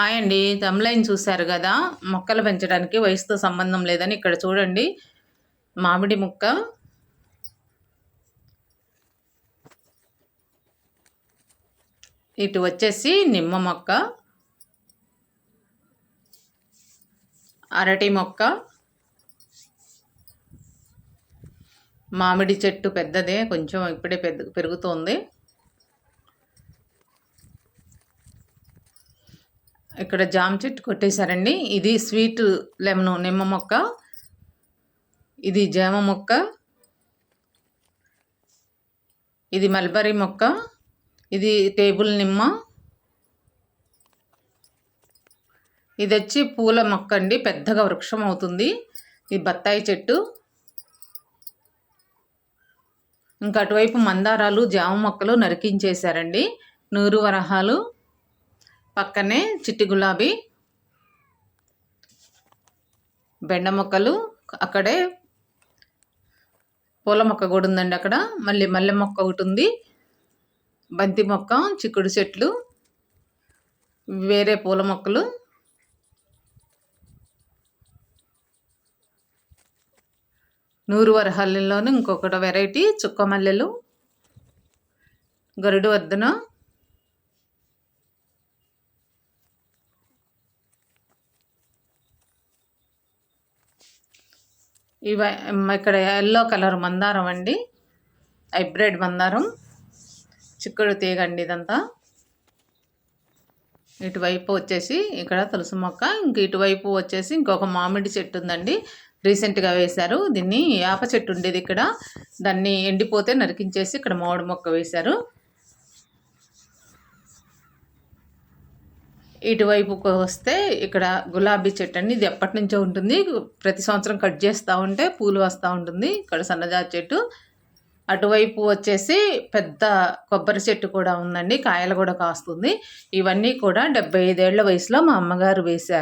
Hi అండి. తమ్లైన్ చూశారు కదా? మొక్కలు పెంచడానికి వయసుతో సంబంధం లేదని ఇక్కడ చూడండి. మామిడి ముక్క. ఇటు వచ్చేసి నిమ్మ మొక్క. అరటి మొక్క. మామిడి చెట్టు పెద్దదే కొంచెం ఇప్పుడే పెద్ద పెరుగుతోంది. ఇక్కడ జామ చెట్టు కొట్టేశారండి. ఇది స్వీట్ లెమన్ నిమ్మ మొక్క. ఇది జామ మొక్క. ఇది మల్బరీ మొక్క. ఇది టేబుల్ నిమ్మ. ఇది వచ్చి పూల మొక్క అండి. పెద్దగా వృక్షం అవుతుంది. ఇది బత్తాయి చెట్టు. ఇంకా అటువైపు మందారాలు జామ మొక్కలు నరికించేశారండి. నూరు వరహాలు. పక్కనే చిట్టి గులాబీ బెండ మొక్కలు అక్కడే పూల మొక్క కూడా ఉందండి అక్కడ. మళ్ళీ మల్లె మొక్క ఒకటి ఉంది బంతి మొక్క చిక్కుడు చెట్లు వేరే పూల మొక్కలు. నూరు వరహల్లిలోను ఇంకొకటి వెరైటీ చుక్క మల్లెలు గరుడు వద్దన ఇవ ఇక్కడ ఎల్లో కలర్ మందారం అండి. హైబ్రిడ్ మందారం. చిక్కుడు తీగండి ఇదంతా. ఇటువైపు వచ్చేసి ఇక్కడ తులసి మొక్క ఇంక ఇటువైపు వచ్చేసి ఇంకొక మామిడి చెట్టు ఉందండి. రీసెంట్గా వేశారు. దీన్ని యాప చెట్టు ఉండేది ఇక్కడ. దాన్ని ఎండిపోతే నరికించేసి ఇక్కడ మామిడి మొక్క వేశారు. ఇటువైపుకు వస్తే ఇక్కడ గులాబీ చెట్టు అండి. ఇది ఎప్పటి నుంచో ఉంటుంది. ప్రతి సంవత్సరం కట్ చేస్తూ ఉంటే పూలు వస్తూ ఉంటుంది. ఇక్కడ సన్నజాతి చెట్టు. అటువైపు వచ్చేసి పెద్ద కొబ్బరి చెట్టు కూడా ఉందండి. కాయలు కూడా కాస్తుంది. ఇవన్నీ కూడా డెబ్బై ఐదేళ్ళ వయసులో మా అమ్మగారు వేశారు.